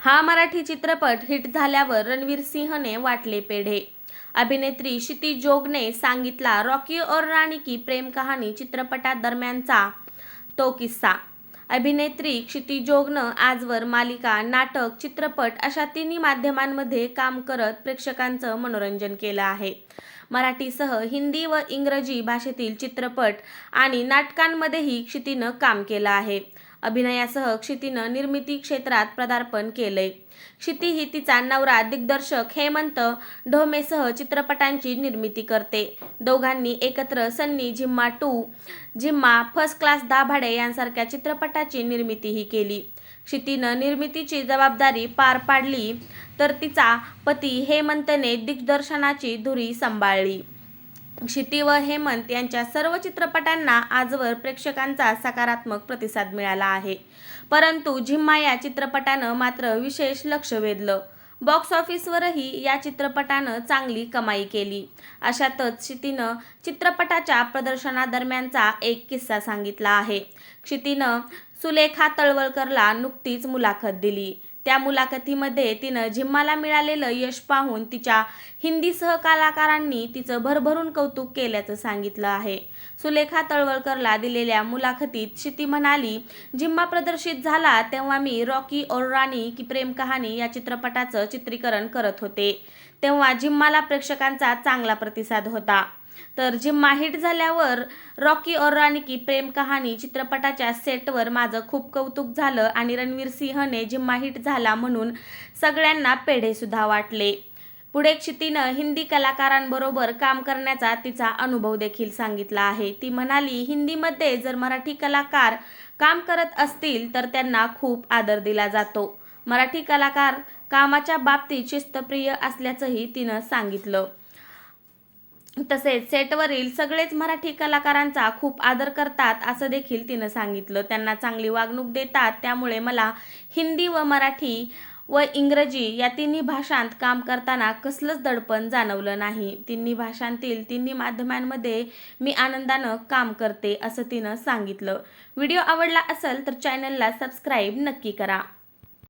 हा मराठी चित्रपट हिट झाल्यावर रणवीर सिंहने वाटले पेढे. अभिनेत्री क्षिती जोगने सांगितला रॉकी और राणी की प्रेम कहाणी चित्रपटादरम्यानचा तो किस्सा. अभिनेत्री क्षिती जोगनं आजवर मालिका नाटक चित्रपट अशा तिन्ही माध्यमांमध्ये काम करत प्रेक्षकांचं मनोरंजन केलं आहे. मराठीसह हिंदी व इंग्रजी भाषेतील चित्रपट आणि नाटकांमध्येही क्षितीनं काम केलं आहे. अभिनयासह क्षितीनं निर्मिती क्षेत्रात पदार्पण केलंय. क्षिती ही तिचा नवरा दिग्दर्शक हेमंत ढोमेसह चित्रपटांची निर्मिती करते. दोघांनी एकत्र Sunny Jhimma two Jhimma first class Dabhade यांसारख्या चित्रपटाची निर्मितीही केली. क्षितीनं निर्मितीची जबाबदारी पार पाडली तर तिचा पती हेमंतने दिग्दर्शनाची धुरी सांभाळली. क्षिती व हेमंत यांच्या सर्व चित्रपटांना आजवर प्रेक्षकांचा सकारात्मक प्रतिसाद मिळाला आहे. परंतु झिम्मा या चित्रपटानं मात्र विशेष लक्ष वेधलं. बॉक्स ऑफिसवरही या चित्रपटानं चांगली कमाई केली. अशातच क्षितीनं चित्रपटाच्या प्रदर्शनादरम्यानचा एक किस्सा सांगितला आहे. क्षितीनं सुलेखा तळवळकरला नुकतीच मुलाखत दिली. त्या मुलाखतीमध्ये तिनं झिम्माला मिळालेलं यश पाहून तिच्या हिंदी सहकलाकारांनी तिचं भरभरून कौतुक केल्याचं सांगितलं आहे. सुलेखा तळवळकरला दिलेल्या मुलाखतीत क्षिती म्हणाली झिम्मा प्रदर्शित झाला तेव्हा मी रॉकी और राणी की प्रेम कहाणी या चित्रपटाचं चित्रीकरण करत होते. तेव्हा झिम्माला प्रेक्षकांचा चांगला प्रतिसाद होता. तर जिम्मा हिट झाल्यावर रॉकी और राणी की प्रेम कहाणी चित्रपटाच्या सेटवर माझं खूप कौतुक झालं आणि रणवीर सिंहने जिम्मा हिट झाला म्हणून सगळ्यांना पेढेसुद्धा वाटले. पुढे क्षितीनं हिंदी कलाकारांबरोबर काम करण्याचा तिचा अनुभव देखील सांगितला आहे. ती म्हणाली हिंदीमध्ये जर मराठी कलाकार काम करत असतील तर त्यांना खूप आदर दिला जातो. मराठी कलाकार कामाच्या बाबतीत शिस्तप्रिय असल्याचंही तिनं सांगितलं. तसेच सेटवरील सगळेच मराठी कलाकारांचा खूप आदर करतात असं देखील तिनं सांगितलं. त्यांना चांगली वागणूक देतात. त्यामुळे मला हिंदी व मराठी व इंग्रजी या तिन्ही भाषांत काम करताना कसलंच दडपण जाणवलं नाही. तिन्ही भाषांतील तिन्ही माध्यमांमध्ये मी आनंदानं काम करते असं तिनं सांगितलं. व्हिडिओ आवडला असेल तर चॅनलला सबस्क्राईब नक्की करा.